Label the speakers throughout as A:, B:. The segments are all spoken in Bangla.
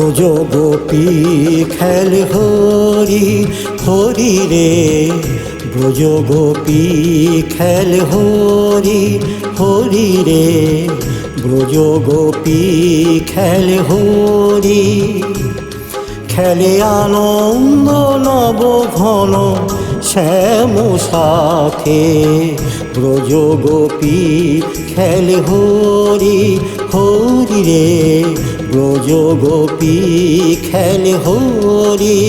A: ভোজ গোপী খেল হরি হরি রে। ব্রজ গোপী খেল হরি হরি রে। ব্রজ গোপী খেল হরি। খেলে আনন্দ নব ঘন, শ্যাম সাথে। ব্রজ গোপী খেলে হরি হরি রে। ব্রজ গোপী খেলে হরি।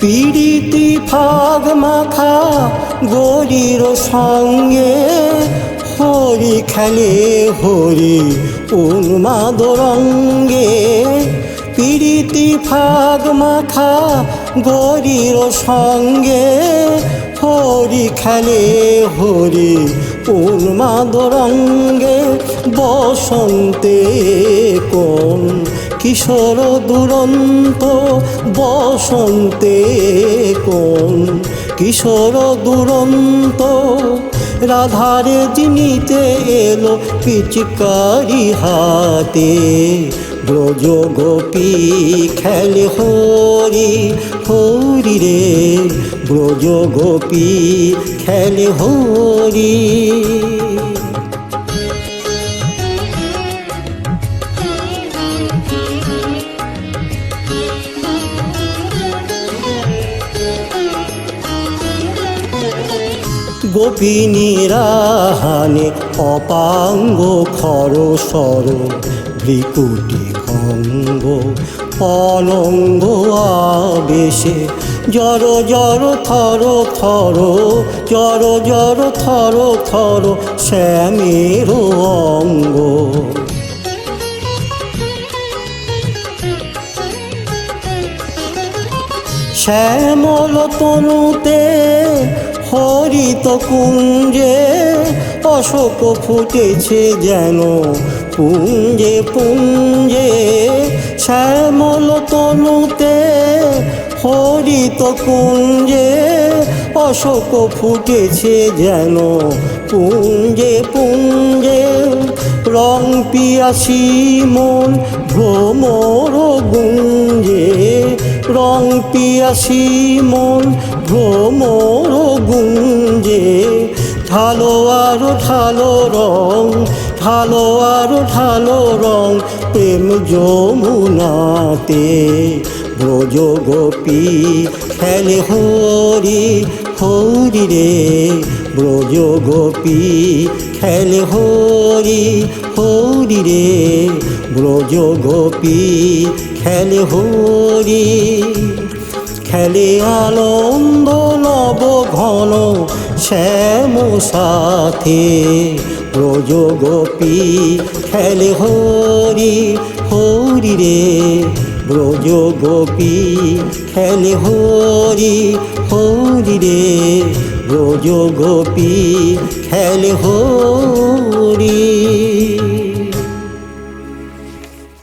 A: পিড়িতি ফাগ মাখা গরির সঙ্গে হরি খেলে হরি উন্মাদ রঙ্গে। পিড়িতি ফাগ মাখা গরির সঙ্গে হরি খেলে হরি উন্মাদ রঙ্গে বসন্তে কোন কিশোর দুরন্ত বসন্তে কোন কিশোর দুরন্ত রাধারে জিনিতে এলো পিচকারি হাতে ব্রজ গোপী খেলে হরি হরি রে। ব্রজ গোপী খেলে হরি। গোপিনীরাহানে অপাঙ্গ খর সর, ভ্রিকুটি ভঙ্গ অনঙ্গ আবেশে। জর জর থর থর জর জর থর থর, শ্যামের অঙ্গ। শ্যামল তনুতে হরিত কুঞ্জে অশোক ফুটেছে যেন? পুঞ্জে পুঞ্জে শ্যামল তনুতে হরিত কুঞ্জে অশোক ফুটেছে যেন? পুঞ্জে পুঞ্জে রং পিয়াসি মন ভ্রমর গুঞ্জে। রং পিয়াসি মন ভ্রমর ঢালো আরও ঢালো রং, ঢালো আরও ঢালো রং, প্রেম যমুনাতে ব্রজ গোপী খেলে হরি হরি রে। ব্রজ গোপী খেলে হরি হরি রে। ব্রজ গোপী খেলে হরি, খেলে আনন্দ নব ঘন শ্যাম সাথে ব্রজ গোপী, খেলে হরি হরি রে। ব্রজ গোপী, খেলে হরি হরি রে। ব্রজ গোপী, খেলে হরি।